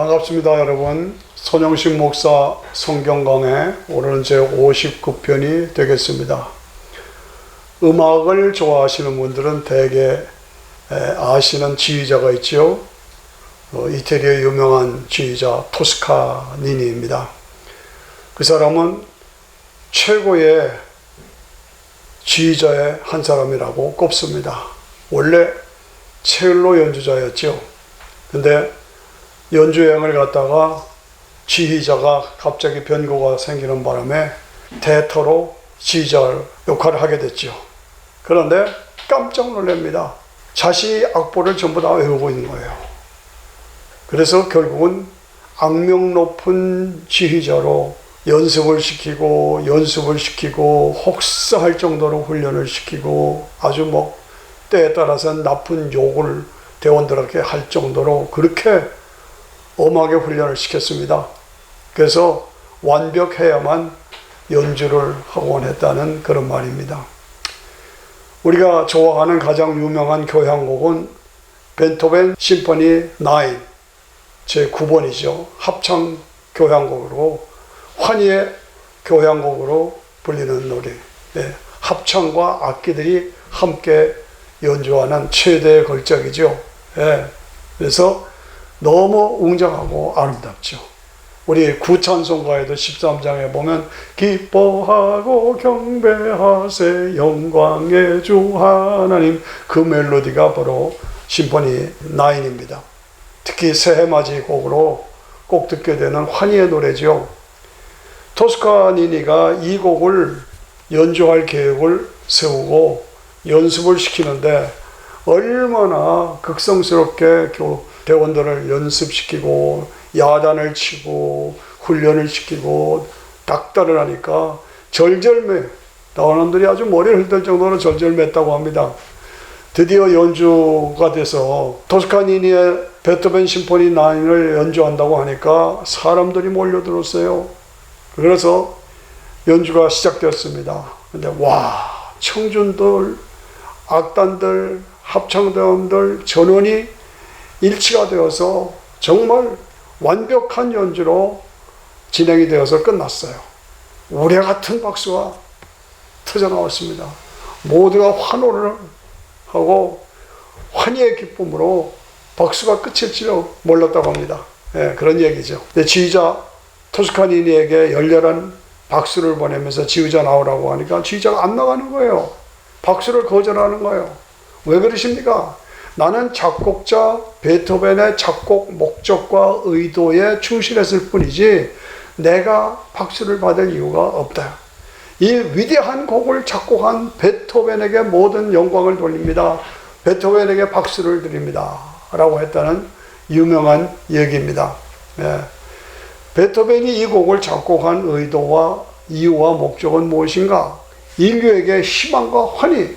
반갑습니다, 여러분. 손영식 목사 성경 강해 오늘은 제 59편이 되겠습니다. 음악을 좋아하시는 분들은 대개 에, 아시는 지휘자가 있죠. 어, 이태리의 유명한 지휘자 토스카니니입니다. 그 사람은 최고의 지휘자의 한 사람이라고 꼽습니다. 원래 첼로 연주자였죠. 근데 연주 여행을 갔다가 지휘자가 갑자기 변고가 생기는 바람에 대터로 지휘자 역할을 하게 됐죠. 그런데 깜짝 놀랍니다. 자신이 악보를 전부 다 외우고 있는 거예요. 그래서 결국은 악명 높은 지휘자로 연습을 시키고 연습을 시키고 혹사할 정도로 훈련을 시키고 아주 뭐 때에 따라서는 나쁜 욕을 대원들에게 할 정도로 그렇게 엄하게 훈련을 시켰습니다. 그래서 완벽해야만 연주를 하곤 했다는 그런 말입니다. 우리가 좋아하는 가장 유명한 교향곡은 벤토벤 심포니 9 제 9번이죠. 합창 교향곡으로 환희의 교향곡으로 불리는 노래. 네, 합창과 악기들이 함께 연주하는 최대의 걸작이죠. 예, 그래서 너무 웅장하고 아름답죠. 우리 구찬송가에도 13장에 보면 기뻐하고 경배하세 영광의 주 하나님 그 멜로디가 바로 심포니 9입니다. 특히 새해 맞이 곡으로 꼭 듣게 되는 환희의 노래죠. 토스카니니가 이 곡을 연주할 계획을 세우고 연습을 시키는데 얼마나 극성스럽게 교 대원들을 연습시키고 야단을 치고 훈련을 시키고 닥달을 하니까 절절매 다원원들이 아주 머리를 흔들 정도로 절절맸다고 합니다. 드디어 연주가 돼서 토스카니니의 베토벤 심포니 9을 연주한다고 하니까 사람들이 몰려들었어요. 그래서 연주가 시작되었습니다. 근데 와 청준들, 악단들, 합창대원들 전원이 일치가 되어서 정말 완벽한 연주로 진행이 되어서 끝났어요. 우레 같은 박수가 터져 나왔습니다. 모두가 환호를 하고 환희의 기쁨으로 박수가 끝일 줄 몰랐다고 합니다. 예, 그런 얘기죠. 지휘자 토스카니니에게 열렬한 박수를 보내면서 지휘자 나오라고 하니까 지휘자가 안 나가는 거예요. 박수를 거절하는 거예요. 왜 그러십니까? 나는 작곡자 베토벤의 작곡 목적과 의도에 충실했을 뿐이지 내가 박수를 받을 이유가 없다. 이 위대한 곡을 작곡한 베토벤에게 모든 영광을 돌립니다. 베토벤에게 박수를 드립니다. 라고 했다는 유명한 얘기입니다. 예. 베토벤이 이 곡을 작곡한 의도와 이유와 목적은 무엇인가? 인류에게 희망과 환희,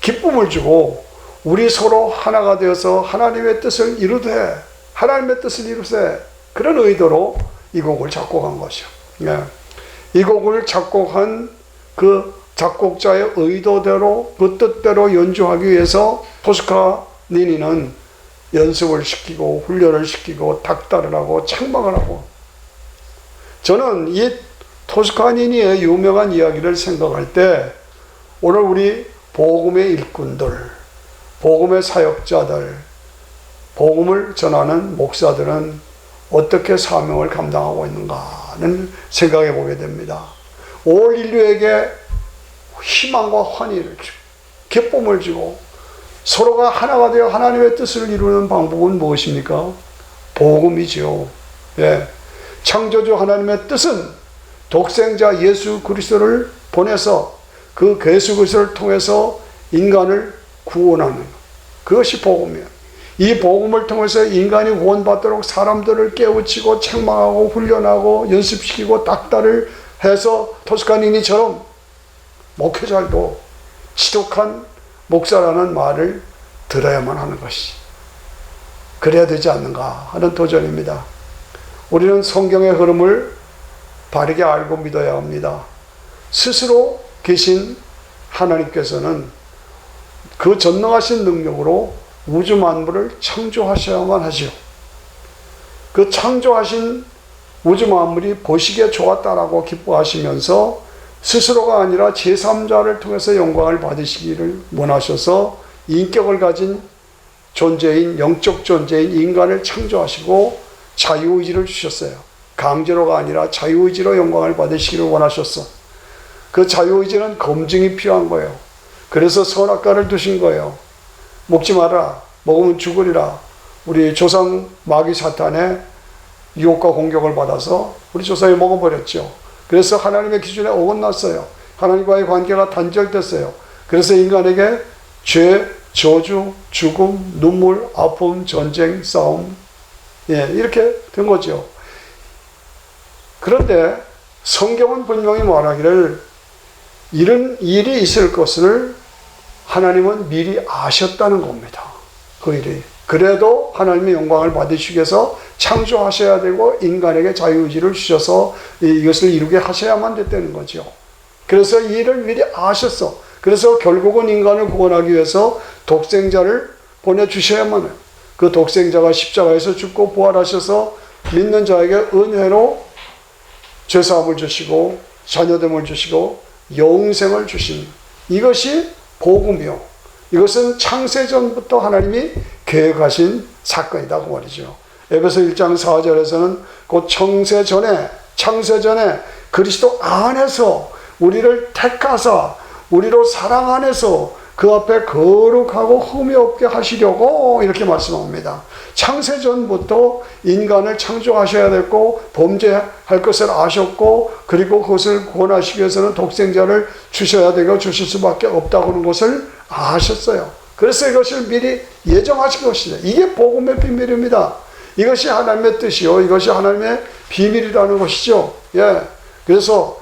기쁨을 주고 우리 서로 하나가 되어서 하나님의 뜻을 이루되 하나님의 뜻을 이루세 그런 의도로 이 곡을 작곡한 것이요. 예. 이 곡을 작곡한 그 작곡자의 의도대로 그 뜻대로 연주하기 위해서 포스카 니니는 연습을 시키고 훈련을 시키고 닥달을 하고 책망을 하고 저는 이 토스카니니의 유명한 이야기를 생각할 때 오늘 우리 복음의 일꾼들, 복음의 사역자들, 복음을 전하는 목사들은 어떻게 사명을 감당하고 있는가는 생각해 보게 됩니다. 올 인류에게 희망과 환희를 주고 기쁨을 주고 서로가 하나가 되어 하나님의 뜻을 이루는 방법은 무엇입니까? 복음이죠. 예. 창조주 하나님의 뜻은 독생자 예수 그리스도를 보내서 그 예수 그리스도를 통해서 인간을 구원하는 그것이 복음이에요. 이 복음을 통해서 인간이 구원받도록 사람들을 깨우치고 책망하고 훈련하고 연습시키고 닥달을 해서 토스카니니처럼 목회자도 지독한 목사라는 말을 들어야만 하는 것이 그래야 되지 않는가 하는 도전입니다. 우리는 성경의 흐름을 바르게 알고 믿어야 합니다. 스스로 계신 하나님께서는 그 전능하신 능력으로 우주 만물을 창조하셔야만 하지요. 그 창조하신 우주 만물이 보시기에 좋았다라고 기뻐하시면서 스스로가 아니라 제3자를 통해서 영광을 받으시기를 원하셔서 인격을 가진 존재인 영적 존재인 인간을 창조하시고 자유의지를 주셨어요. 강제로가 아니라 자유의지로 영광을 받으시기를 원하셨어. 그 자유의지는 검증이 필요한 거예요. 그래서 선악과를 두신 거예요. 먹지 마라. 먹으면 죽으리라. 우리 조상 마귀 사탄의 유혹과 공격을 받아서 우리 조상이 먹어버렸죠. 그래서 하나님의 기준에 어긋났어요. 하나님과의 관계가 단절됐어요. 그래서 인간에게 죄, 저주, 죽음, 눈물, 아픔, 전쟁, 싸움, 예, 이렇게 된 거죠. 그런데 성경은 분명히 말하기를 이런 일이 있을 것을 하나님은 미리 아셨다는 겁니다. 그 일이. 그래도 하나님의 영광을 받으시기 위해서 창조하셔야 되고 인간에게 자유의지를 주셔서 이것을 이루게 하셔야만 됐다는 거죠. 그래서 이 일을 미리 아셨어. 그래서 결국은 인간을 구원하기 위해서 독생자를 보내주셔야만 해요. 그 독생자가 십자가에서 죽고 부활하셔서 믿는 자에게 은혜로 죄사함을 주시고 자녀됨을 주시고 영생을 주신 이것이 복음이요. 이것은 창세전부터 하나님이 계획하신 사건이다 그 말이죠. 에베소 1장 4절에서는 곧 청세전에 창세전에 그리스도 안에서 우리를 택하사 우리로 사랑 안에서 그 앞에 거룩하고 흠이 없게 하시려고 이렇게 말씀합니다. 창세 전부터 인간을 창조하셔야 됐고 범죄할 것을 아셨고 그리고 그것을 구원하시기 위해서는 독생자를 주셔야 되고 주실 수밖에 없다고 하는 것을 아셨어요. 그래서 이것을 미리 예정하신 것이죠. 이게 복음의 비밀입니다. 이것이 하나님의 뜻이요. 이것이 하나님의 비밀이라는 것이죠. 예. 그래서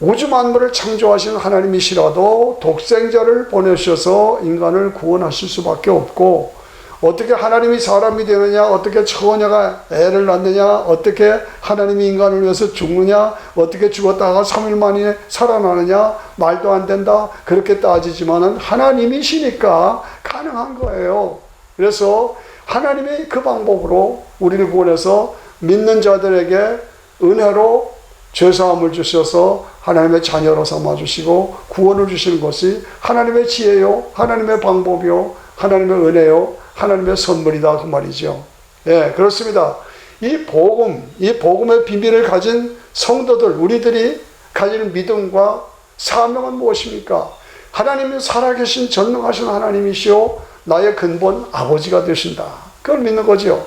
우주 만물을 창조하신 하나님이시라도 독생자를 보내셔서 인간을 구원하실 수밖에 없고 어떻게 하나님이 사람이 되느냐 어떻게 처녀가 애를 낳느냐 어떻게 하나님이 인간을 위해서 죽느냐 어떻게 죽었다가 3일 만에 살아나느냐 말도 안 된다 그렇게 따지지만은 하나님이시니까 가능한 거예요. 그래서 하나님의 그 방법으로 우리를 구원해서 믿는 자들에게 은혜로 죄사함을 주셔서 하나님의 자녀로 삼아주시고 구원을 주시는 것이 하나님의 지혜요, 하나님의 방법이요, 하나님의 은혜요, 하나님의 선물이다 그 말이죠. 예, 그렇습니다. 이 복음, 이 복음의 비밀을 가진 성도들, 우리들이 가지는 믿음과 사명은 무엇입니까? 하나님이 살아계신 전능하신 하나님이시오, 나의 근본 아버지가 되신다. 그걸 믿는 거죠.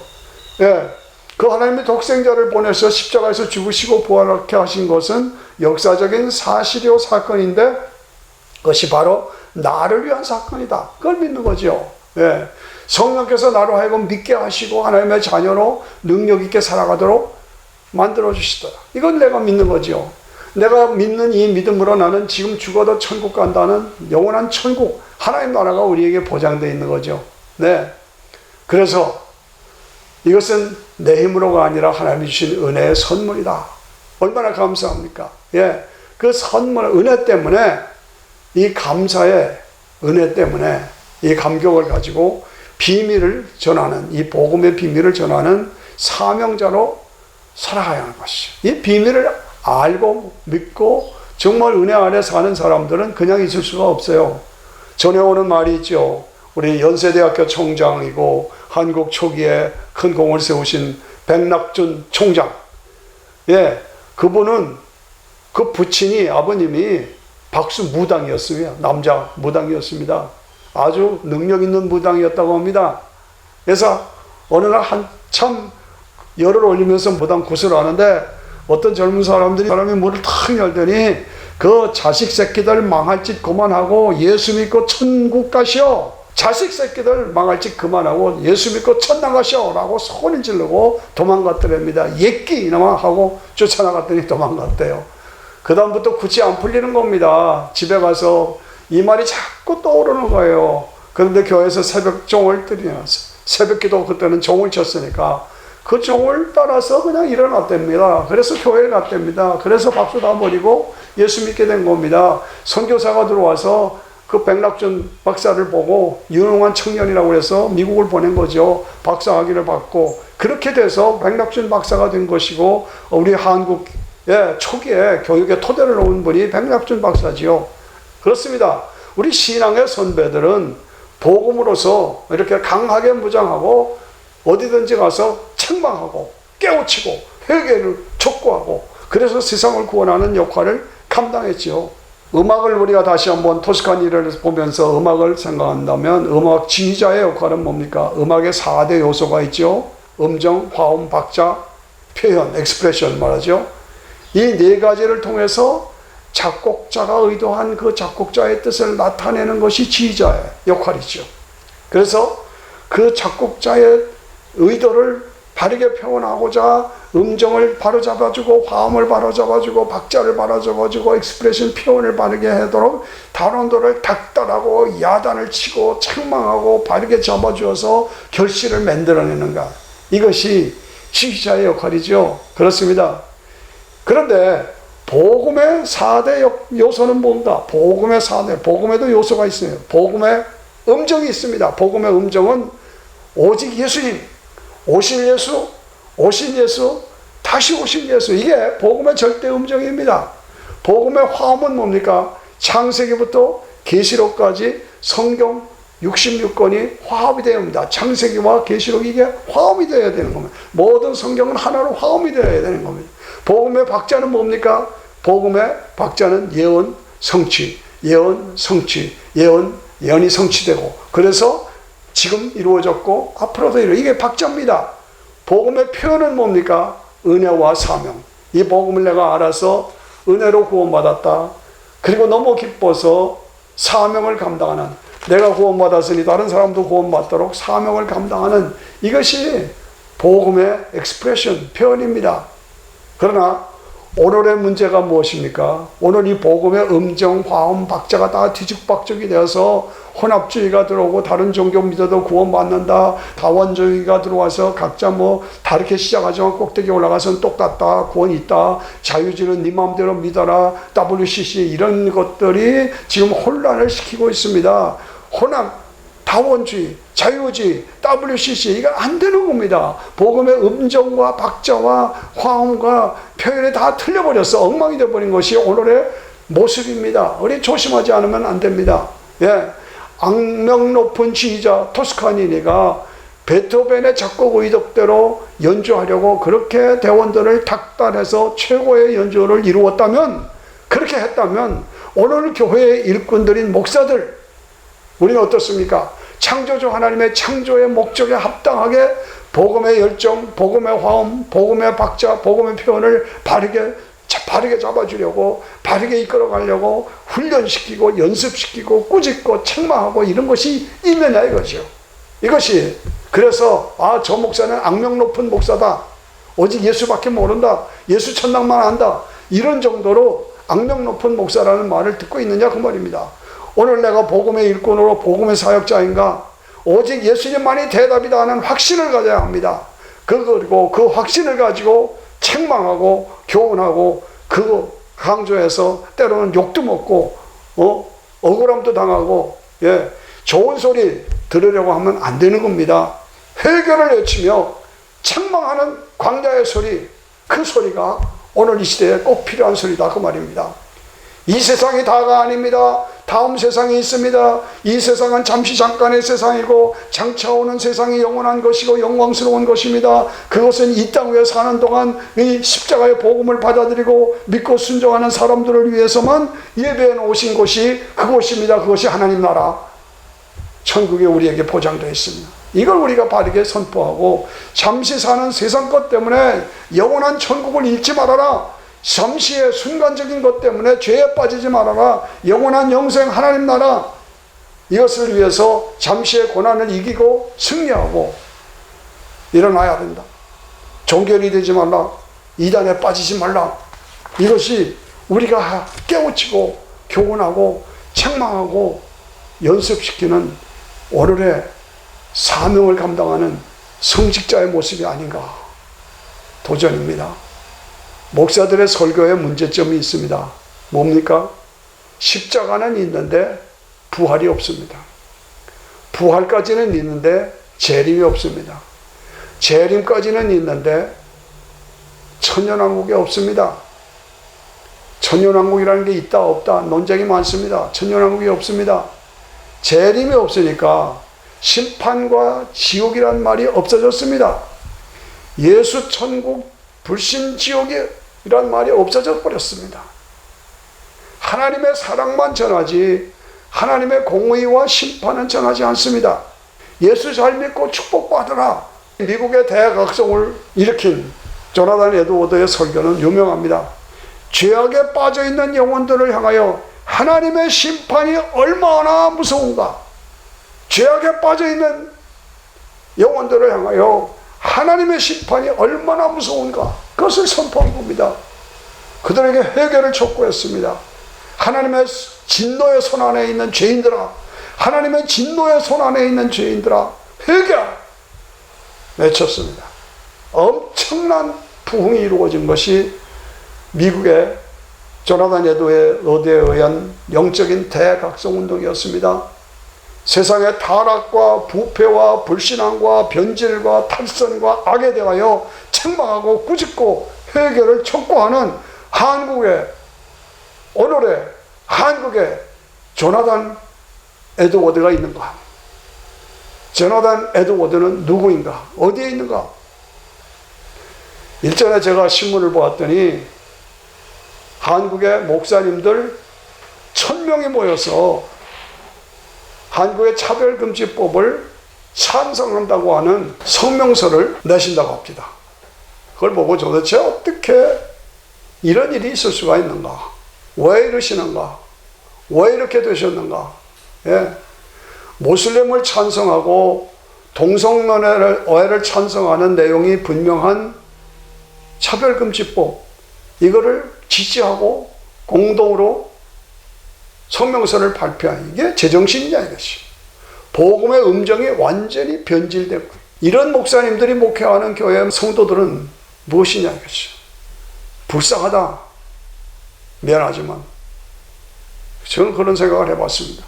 예. 그 하나님의 독생자를 보내서 십자가에서 죽으시고 부활하게 하신 것은 역사적인 사실이요 사건인데 그것이 바로 나를 위한 사건이다. 그걸 믿는 거죠. 예. 성령께서 나로 하여금 믿게 하시고 하나님의 자녀로 능력 있게 살아가도록 만들어 주시더라. 이건 내가 믿는 거죠. 내가 믿는 이 믿음으로 나는 지금 죽어도 천국 간다는 영원한 천국, 하나님 나라가 우리에게 보장되어 있는 거죠. 네. 그래서 이것은 내 힘으로가 아니라 하나님이 주신 은혜의 선물이다. 얼마나 감사합니까? 예. 그 선물, 은혜 때문에, 이 감사의 은혜 때문에, 이 감격을 가지고 비밀을 전하는, 이 복음의 비밀을 전하는 사명자로 살아가야 하는 것이죠. 이 비밀을 알고 믿고 정말 은혜 아래 사는 사람들은 그냥 있을 수가 없어요. 전해오는 말이 있죠. 우리 연세대학교 총장이고 한국 초기에 큰 공을 세우신 백낙준 총장. 예, 그분은 그 부친이 아버님이 박수 무당이었으며 남자 무당이었습니다. 아주 능력 있는 무당이었다고 합니다. 그래서 어느 날 한참 열을 올리면서 무당 구슬을 하는데 어떤 젊은 사람들이 사람이 문을 탁 열더니 그 자식 새끼들 망할 짓 그만하고 예수 믿고 천국 가시오. 자식 새끼들 망할 짓 그만하고 예수 믿고 천당 가시오. 라고 소리 지르고 도망갔더랍니다. 예끼 이놈아 하고 쫓아나갔더니 도망갔대요. 그 다음부터 굳이 안 풀리는 겁니다. 집에 가서 이 말이 자꾸 떠오르는 거예요. 그런데 교회에서 새벽 종을 드리면서 새벽 기도 그때는 종을 쳤으니까 그 종을 따라서 그냥 일어났답니다. 그래서 교회에 갔답니다. 그래서 박수 다 버리고 예수 믿게 된 겁니다. 선교사가 들어와서 그 백낙준 박사를 보고 유능한 청년이라고 해서 미국을 보낸 거죠. 박사 학위를 받고 그렇게 돼서 백낙준 박사가 된 것이고 우리 한국의 초기에 교육의 토대를 놓은 분이 백낙준 박사지요. 그렇습니다. 우리 신앙의 선배들은 복음으로서 이렇게 강하게 무장하고 어디든지 가서 책망하고 깨우치고 회개를 촉구하고 그래서 세상을 구원하는 역할을 감당했지요. 음악을 우리가 다시 한번 토스카니를 보면서 음악을 생각한다면 음악 지휘자의 역할은 뭡니까? 음악의 4대 요소가 있죠. 음정, 화음, 박자, 표현, 엑스프레션 말하죠. 이 네 가지를 통해서 작곡자가 의도한 그 작곡자의 뜻을 나타내는 것이 지휘자의 역할이죠. 그래서 그 작곡자의 의도를 바르게 표현하고자 음정을 바로 잡아주고 화음을 바로 잡아주고 박자를 바로 잡아주고 익스프레션 표현을 바르게 하도록 단원도를 닥달하고 야단을 치고 책망하고 바르게 잡아주어서 결실을 만들어내는가. 이것이 지휘자의 역할이죠. 그렇습니다. 그런데 복음의 4대 요소는 뭔가? 복음의 4대 복음에도 요소가 있어요. 복음의 음정이 있습니다. 복음의 음정은 오직 예수님 오실 예수, 오신 예수, 다시 오신 예수. 이게 복음의 절대 음정입니다. 복음의 화음은 뭡니까? 창세기부터 계시록까지 성경 66권이 화합이 되어야 합니다. 창세기와 계시록 이게 화합이 되어야 되는 겁니다. 모든 성경은 하나로 화합이 되어야 되는 겁니다. 복음의 박자는 뭡니까? 복음의 박자는 예언, 성취, 예언, 성취, 예언, 예언이 성취되고 그래서 지금 이루어졌고 앞으로도 이루 이게 박자입니다. 복음의 표현은 뭡니까? 은혜와 사명. 이 복음을 내가 알아서 은혜로 구원받았다. 그리고 너무 기뻐서 사명을 감당하는 내가 구원받았으니 다른 사람도 구원받도록 사명을 감당하는 이것이 복음의 엑스프레션 표현입니다. 그러나 오늘의 문제가 무엇입니까? 오늘 이 복음의 음정, 화음, 박자가 다 뒤죽박죽이 되어서 혼합주의가 들어오고 다른 종교 믿어도 구원받는다. 다원주의가 들어와서 각자 뭐 다르게 시작하지만 꼭대기 올라가서는 똑같다. 구원 있다. 자유주의는 네 마음대로 믿어라. WCC 이런 것들이 지금 혼란을 시키고 있습니다. 혼합 다원주의, 자유주의, WCC 이거 안 되는 겁니다. 복음의 음정과 박자와 화음과 표현이 다 틀려버렸어. 엉망이 되어버린 것이 오늘의 모습입니다. 우리 조심하지 않으면 안 됩니다. 예. 악명 높은 지휘자 토스카니니가 베토벤의 작곡 의덕대로 연주하려고 그렇게 대원들을 탁달해서 최고의 연주를 이루었다면 그렇게 했다면 오늘 교회의 일꾼들인 목사들 우리는 어떻습니까? 창조주 하나님의 창조의 목적에 합당하게 복음의 열정, 복음의 화음, 복음의 박자, 복음의 표현을 바르게 바르게 잡아주려고 바르게 이끌어가려고 훈련시키고 연습시키고 꾸짖고 책망하고 이런 것이 있느냐 이거죠. 이것이 그래서 아 저 목사는 악명 높은 목사다. 오직 예수밖에 모른다. 예수 천당만 안다. 이런 정도로 악명 높은 목사라는 말을 듣고 있느냐 그 말입니다. 오늘 내가 복음의 일꾼으로 복음의 사역자인가? 오직 예수님만이 대답이다 하는 확신을 가져야 합니다. 그리고 그 확신을 가지고 책망하고 교훈하고 그 강조해서 때로는 욕도 먹고 어 억울함도 당하고 예 좋은 소리 들으려고 하면 안 되는 겁니다. 회개를 외치며 책망하는 광자의 소리 그 소리가 오늘 이 시대에 꼭 필요한 소리다 그 말입니다. 이 세상이 다가 아닙니다. 다음 세상이 있습니다. 이 세상은 잠시 잠깐의 세상이고 장차 오는 세상이 영원한 것이고 영광스러운 것입니다. 그것은 이 땅 위에 사는 동안 이 십자가의 복음을 받아들이고 믿고 순종하는 사람들을 위해서만 예배해 놓으신 곳이 그곳입니다. 그것이 하나님 나라. 천국에 우리에게 보장되어 있습니다. 이걸 우리가 바르게 선포하고 잠시 사는 세상 것 때문에 영원한 천국을 잃지 말아라. 잠시의 순간적인 것 때문에 죄에 빠지지 말아라. 영원한 영생 하나님 나라. 이것을 위해서 잠시의 고난을 이기고 승리하고 일어나야 된다. 종결이 되지 말라. 이단에 빠지지 말라. 이것이 우리가 깨우치고 교훈하고 책망하고 연습시키는 오늘의 사명을 감당하는 성직자의 모습이 아닌가. 도전입니다. 목사들의 설교에 문제점이 있습니다. 뭡니까? 십자가는 있는데 부활이 없습니다. 부활까지는 있는데 재림이 없습니다. 재림까지는 있는데 천년왕국이 없습니다. 천년왕국이라는 게 있다 없다 논쟁이 많습니다. 천년왕국이 없습니다. 재림이 없으니까 심판과 지옥이란 말이 없어졌습니다. 예수 천국 불신 지옥이 란 말이 없어져 버렸습니다. 하나님의 사랑만 전하지 하나님의 공의와 심판은 전하지 않습니다. 예수 잘 믿고 축복받으라. 미국의 대각성을 일으킨 조나단 에드워드의 설교는 유명합니다. 죄악에 빠져 있는 영혼들을 향하여 하나님의 심판이 얼마나 무서운가. 죄악에 빠져 있는 영혼들을 향하여 하나님의 심판이 얼마나 무서운가. 그것을 선포한 겁니다. 그들에게 회개를 촉구했습니다. 하나님의 진노의 손 안에 있는 죄인들아, 하나님의 진노의 손 안에 있는 죄인들아, 회개! 외쳤습니다. 엄청난 부흥이 이루어진 것이 미국의 조나단 에도의 어디에 의한 영적인 대각성 운동이었습니다. 세상의 타락과 부패와 불신앙과 변질과 탈선과 악에 대하여 책망하고 꾸짖고 회개를 촉구하는 한국의 오늘의 한국의 조나단 에드워드가 있는가? 조나단 에드워드는 누구인가? 어디에 있는가? 일전에 제가 신문을 보았더니 한국의 목사님들 천명이 모여서 한국의 차별금지법을 찬성한다고 하는 성명서를 내신다고 합니다. 그걸 보고 도대체 어떻게 이런 일이 있을 수가 있는가? 왜 이러시는가? 왜 이렇게 되셨는가? 예. 모슬렘을 찬성하고 동성연애를 찬성하는 내용이 분명한 차별금지법 이거를 지지하고 공동으로 성명서를 발표한 이게 제정신이냐 이것이. 복음의 음정이 완전히 변질되고 이런 목사님들이 목회하는 교회 성도들은 무엇이냐 이것이. 불쌍하다. 미안하지만. 저는 그런 생각을 해봤습니다.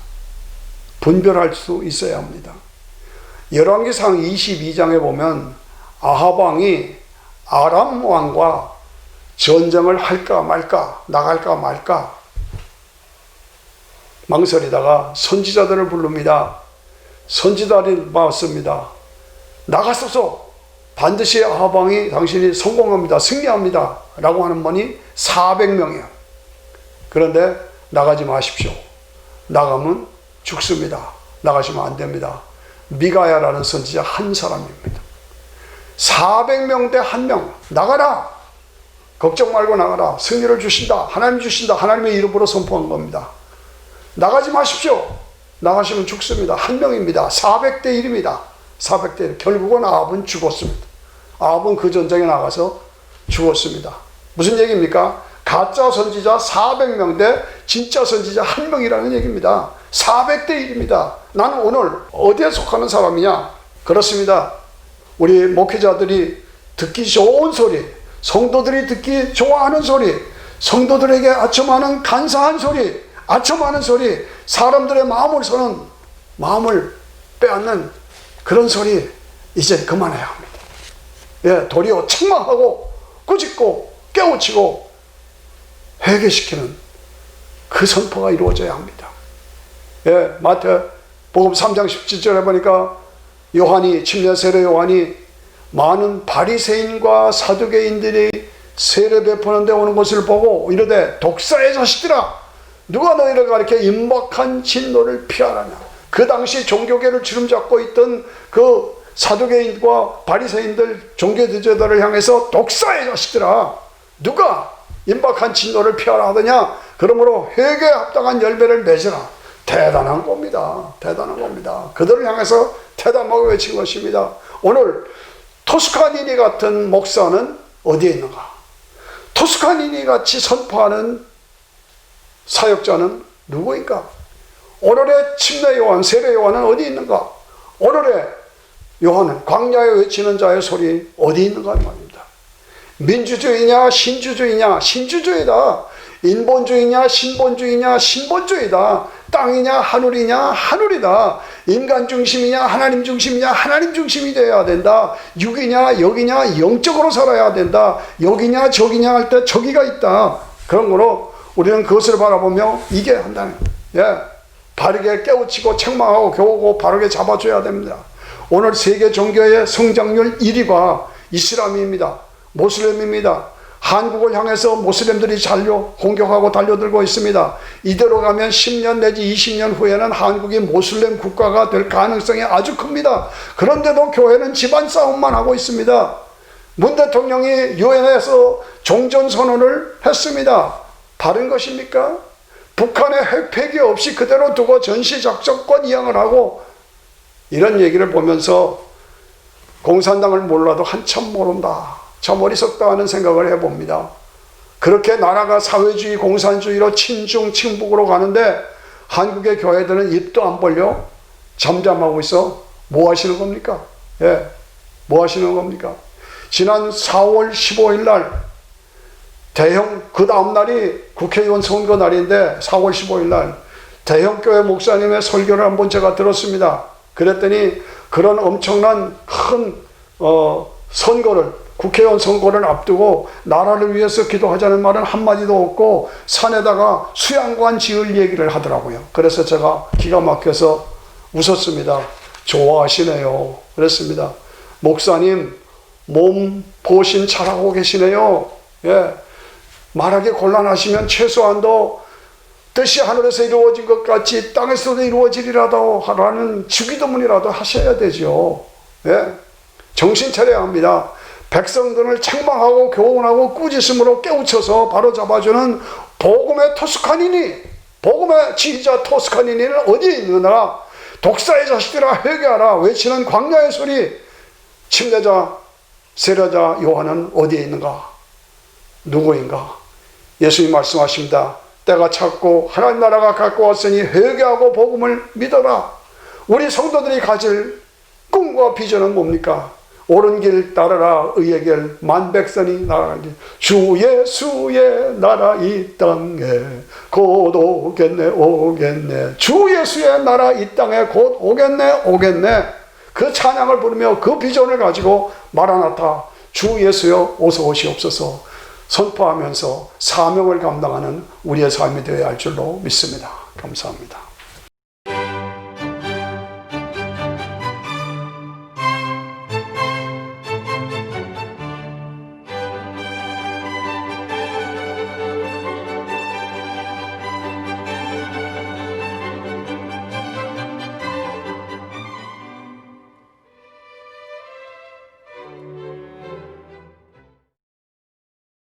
분별할 수 있어야 합니다. 열왕기상 22장에 보면 아하방이 아람 왕과 전쟁을 할까 말까 나갈까 말까 망설이다가 선지자들을 부릅니다. 선지자들이 왔습니다. 나가소서 반드시 아하방이 당신이 성공합니다. 승리합니다. 라고 하는 분이 400명이에요. 그런데 나가지 마십시오. 나가면 죽습니다. 나가시면 안 됩니다. 미가야라는 선지자 한 사람입니다. 400명 대 한 명. 나가라! 걱정 말고 나가라. 승리를 주신다. 하나님 주신다. 하나님의 이름으로 선포한 겁니다. 나가지 마십시오. 나가시면 죽습니다. 한 명입니다. 400대 1입니다. 400대 1. 결국은 아합은 죽었습니다. 아합은 그 전쟁에 나가서 죽었습니다. 무슨 얘기입니까? 가짜 선지자 400명 대 진짜 선지자 한 명이라는 얘기입니다. 400대 1입니다. 나는 오늘 어디에 속하는 사람이냐? 그렇습니다. 우리 목회자들이 듣기 좋은 소리, 성도들이 듣기 좋아하는 소리, 성도들에게 아첨하는 간사한 소리, 아첨하는 소리, 사람들의 마음을 서는 마음을 빼앗는 그런 소리 이제 그만해야 합니다. 예, 도리어 책망하고 꾸짖고 깨우치고 회개시키는 그 선포가 이루어져야 합니다. 예, 마태 복음 3장 17절에 보니까 요한이 침례 세례 요한이 많은 바리새인과 사두개인들이 세례 베푸는 데 오는 것을 보고 이르되 독사의 자식들아 누가 너희를 가르쳐 임박한 진노를 피하라냐? 그 당시 종교계를 주름잡고 있던 그 사두개인과 바리새인들 종교 지도자들을 향해서 독사의 자식들아 누가 임박한 진노를 피하라 하더냐? 그러므로 회개에 합당한 열매를 맺으라. 대단한 겁니다. 대단한 겁니다. 그들을 향해서 대담하게 외친 것입니다. 오늘 토스카니니 같은 목사는 어디에 있는가? 토스카니니 같이 선포하는 사역자는 누구인가? 오늘의 침례 요한, 세례 요한은 어디 있는가? 오늘의 요한은 광야에 외치는 자의 소리 어디 있는가 말입니다. 민주주의냐 신주주의냐 신주주의다. 인본주의냐 신본주의냐 신본주의다. 땅이냐 하늘이냐 하늘이다. 인간 중심이냐 하나님 중심이냐 하나님 중심이 되어야 된다. 육이냐 여기냐 영적으로 살아야 된다. 여기냐 저기냐 할 때 저기가 있다. 그런 거로 우리는 그것을 바라보며 이게 한다는 예. 바르게 깨우치고 책망하고 교우고 바르게 잡아줘야 됩니다. 오늘 세계 종교의 성장률 1위가 이슬람입니다. 모슬렘입니다. 한국을 향해서 모슬렘들이 달려 공격하고 달려들고 있습니다. 이대로 가면 10년 내지 20년 후에는 한국이 모슬렘 국가가 될 가능성이 아주 큽니다. 그런데도 교회는 집안 싸움만 하고 있습니다. 문 대통령이 유엔에서 종전 선언을 했습니다. 바른 것입니까? 북한의 핵 폐기 없이 그대로 두고 전시 작전권 이양을 하고 이런 얘기를 보면서 공산당을 몰라도 한참 모른다. 저 어리석다 하는 생각을 해봅니다. 그렇게 나라가 사회주의 공산주의로 친중 친북으로 가는데 한국의 교회들은 입도 안 벌려 잠잠하고 있어 뭐 하시는 겁니까? 예, 뭐 하시는 겁니까? 지난 4월 15일 날 대형 그 다음 날이 국회의원 선거 날인데 4월 15일 날 대형 교회 목사님의 설교를 한번 제가 들었습니다. 그랬더니 그런 엄청난 큰 어, 선거를 국회의원 선거를 앞두고 나라를 위해서 기도하자는 말은 한마디도 없고 산에다가 수양관 지을 얘기를 하더라고요. 그래서 제가 기가 막혀서 웃었습니다. 좋아하시네요. 그랬습니다. 목사님 몸 보신 잘하고 계시네요. 예. 말하기 곤란하시면 최소한도 뜻이 하늘에서 이루어진 것 같이 땅에서도 이루어지리라도 하라는 주기도문이라도 하셔야 되죠. 예? 정신 차려야 합니다. 백성들을 책망하고 교훈하고 꾸짖음으로 깨우쳐서 바로 잡아주는 복음의 토스카니니, 복음의 지휘자 토스카니니는 어디에 있느냐? 독사의 자식들아 회개하라 외치는 광야의 소리. 침례자, 세례자 요한은 어디에 있는가? 누구인가? 예수님 말씀하십니다. 때가 찼고 하나님 나라가 가까웠으니 회개하고 복음을 믿어라. 우리 성도들이 가질 꿈과 비전은 뭡니까? 옳은 길 따르라 의의 길 만백성이 나가기 주 예수의 나라 이 땅에 곧 오겠네 오겠네 주 예수의 나라 이 땅에 곧 오겠네 오겠네 그 찬양을 부르며 그 비전을 가지고 마라나타 주 예수여 어서 오시옵소서 선포하면서 사명을 감당하는 우리의 삶이 되어야 할 줄로 믿습니다. 감사합니다.